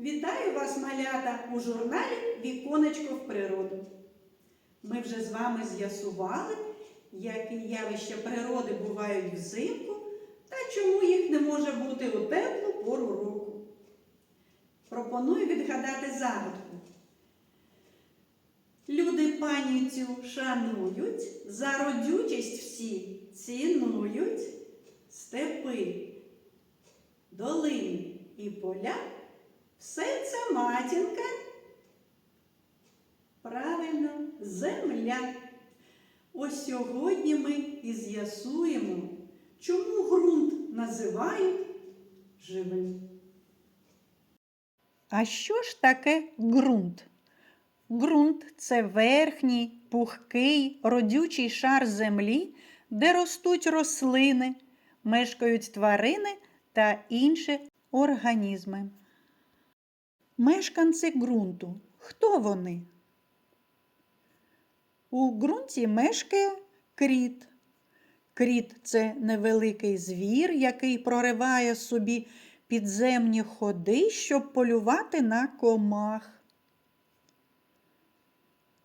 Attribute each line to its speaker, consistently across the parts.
Speaker 1: Вітаю вас, малята, у журналі Віконечко в природу. Ми вже з вами з'ясували, які явища природи бувають взимку та чому їх не може бути у теплу пору року. Пропоную відгадати загадку. Люди паніцю шанують, за родючість всі цінують степи, долини і поля. Все це матінка. Правильно, земля. Ось сьогодні ми і з'ясуємо, чому ґрунт називають живим.
Speaker 2: А що ж таке ґрунт? Ґрунт це верхній, пухкий, родючий шар землі, де ростуть рослини, мешкають тварини та інші організми. Мешканці ґрунту. Хто вони? У ґрунті мешкає кріт. Кріт це невеликий звір, який прориває собі підземні ходи, щоб полювати на комах.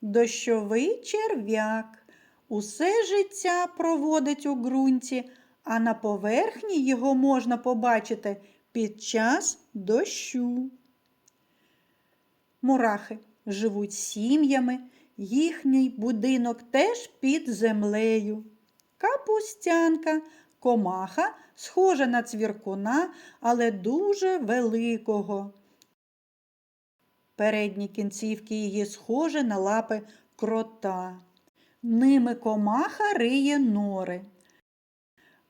Speaker 2: Дощовий черв'як усе життя проводить у ґрунті, а на поверхні його можна побачити під час дощу. Мурахи живуть сім'ями, їхній будинок теж під землею. Капустянка, комаха, схожа на цвіркуна, але дуже великого. Передні кінцівки її схожі на лапи крота. Ними комаха риє нори.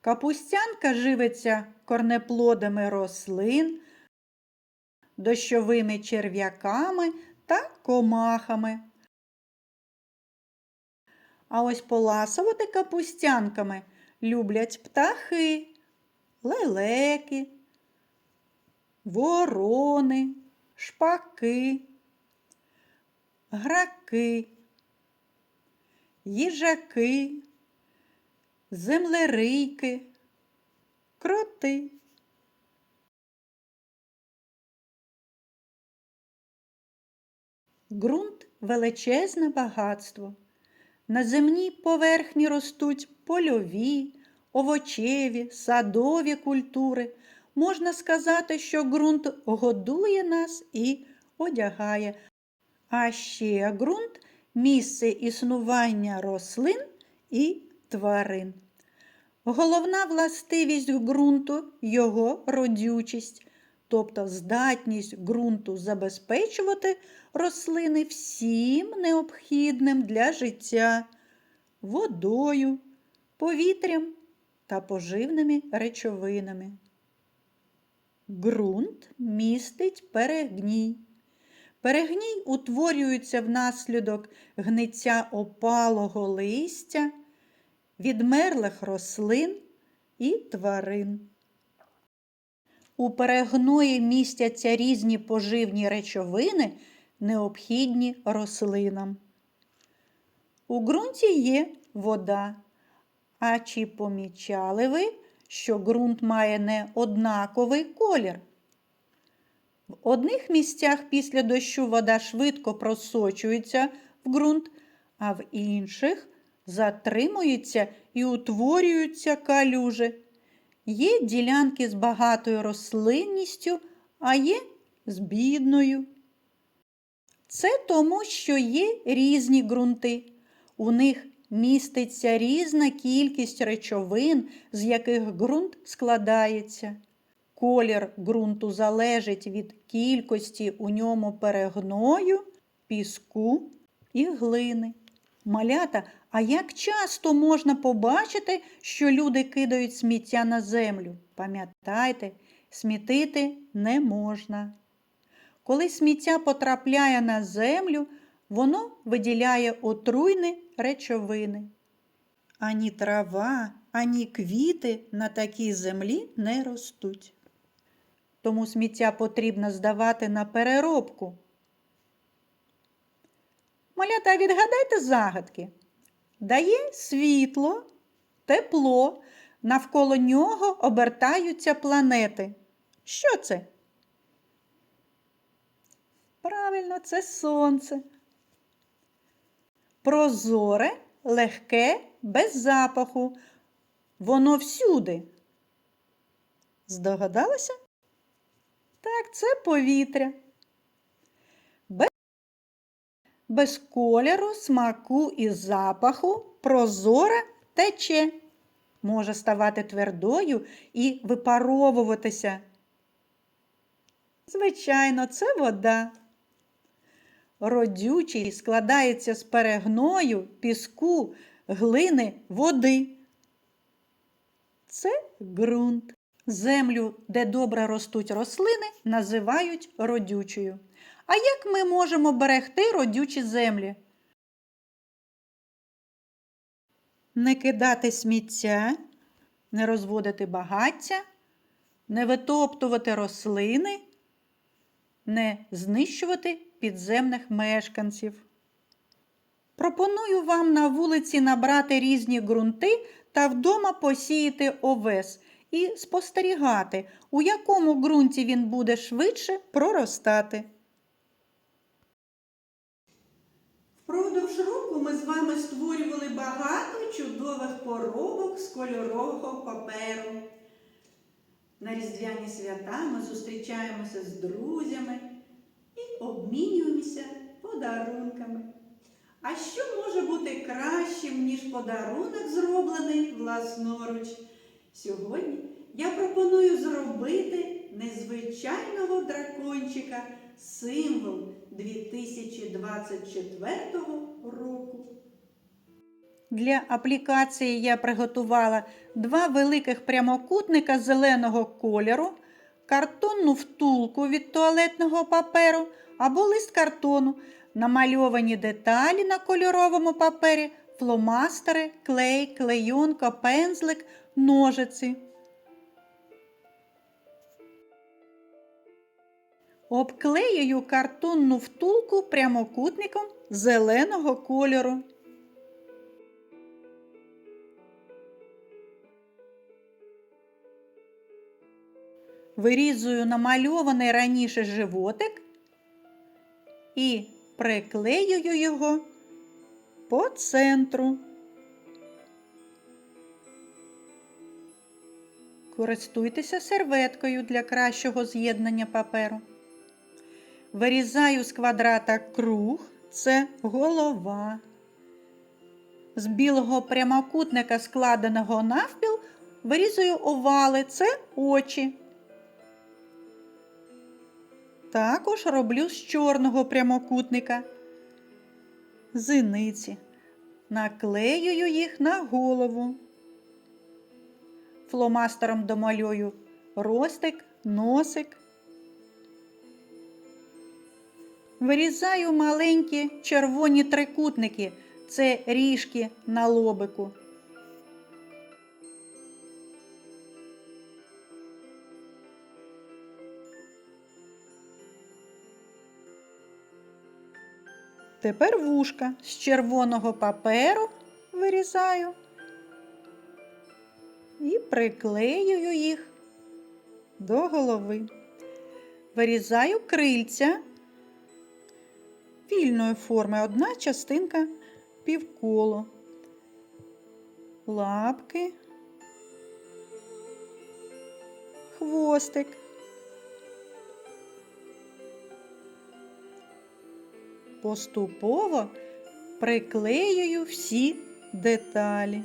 Speaker 2: Капустянка живиться корнеплодами рослин, дощовими черв'яками та комахами. А ось поласувати капустянками люблять птахи, лелеки, ворони, шпаки, граки, їжаки, землерийки, кроти. Ґрунт величезне багатство. На земній поверхні ростуть польові, овочеві, садові культури. Можна сказати, що ґрунт годує нас і одягає. А ще ґрунт місце існування рослин і тварин. Головна властивість ґрунту його родючість, тобто здатність ґрунту забезпечувати рослини всім необхідним для життя, водою, повітрям та поживними речовинами. Ґрунт містить перегній. Перегній утворюється внаслідок гниття опалого листя, відмерлих рослин і тварин. У перегної містяться різні поживні речовини, необхідні рослинам. У ґрунті є вода. А чи помічали ви, що ґрунт має не однаковий колір? В одних місцях після дощу вода швидко просочується в ґрунт, а в інших затримується і утворюються калюжі. Є ділянки з багатою рослинністю, а є з бідною. Це тому, що є різні ґрунти. У них міститься різна кількість речовин, з яких ґрунт складається. Колір ґрунту залежить від кількості у ньому перегною, піску і глини. Малята, а як часто можна побачити, що люди кидають сміття на землю? Пам'ятайте, смітити не можна. Коли сміття потрапляє на землю, воно виділяє отруйні речовини. Ані трава, ані квіти на такій землі не ростуть. Тому сміття потрібно здавати на переробку. Малята, відгадайте загадки. Дає світло, тепло, навколо нього обертаються планети. Що це? Правильно, це сонце. Прозоре, легке, без запаху. Воно всюди. Здогадалися? Так, це повітря. Без, без кольору, смаку і запаху прозоре тече. Може ставати твердою і випаровуватися. Звичайно, це вода. Родючий складається з перегною, піску, глини, води. Це ґрунт. Землю, де добре ростуть рослини, називають родючою. А як ми можемо берегти родючі землі? Не кидати сміття, не розводити багаття, не витоптувати рослини, не знищувати підземних мешканців. Пропоную вам на вулиці набрати різні ґрунти та вдома посіяти овес і спостерігати, у якому ґрунті він буде швидше проростати.
Speaker 1: Впродовж року ми з вами створювали багато чудових поробок з кольорового паперу. На різдвяні свята ми зустрічаємося з друзями і обмінюємося подарунками. А що може бути кращим, ніж подарунок, зроблений власноруч? Сьогодні я пропоную зробити незвичайного дракончика, символ 2024 року.
Speaker 2: Для аплікації я приготувала два великих прямокутника зеленого кольору, картонну втулку від туалетного паперу або лист картону, намальовані деталі на кольоровому папері, фломастери, клей, клейонка, пензлик, ножиці. Обклеюю картонну втулку прямокутником зеленого кольору. Вирізую намальований раніше животик і приклеюю його по центру. Користуйтеся серветкою для кращого з'єднання паперу. Вирізаю з квадрата круг це голова. З білого прямокутника, складеного навпіл, вирізую овали це очі. Також роблю з чорного прямокутника зиниці. Наклеюю їх на голову. Фломастером домалюю ростик, носик. Вирізаю маленькі червоні трикутники. Це ріжки на лобику. Тепер вушка з червоного паперу вирізаю і приклеюю їх до голови. Вирізаю крильця вільної форми одна частинка півколо, лапки, хвостик. Поступово приклеюю всі деталі.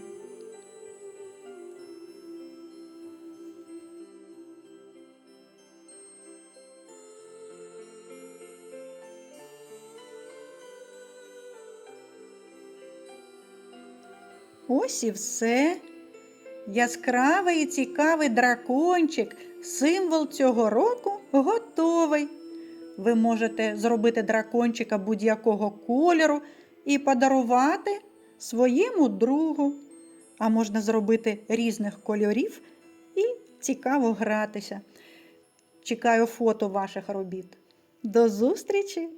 Speaker 2: Ось і все. Яскравий і цікавий дракончик, символ цього року готовий. Ви можете зробити дракончика будь-якого кольору і подарувати своєму другу. А можна зробити різних кольорів і цікаво гратися. Чекаю фото ваших робіт. До зустрічі!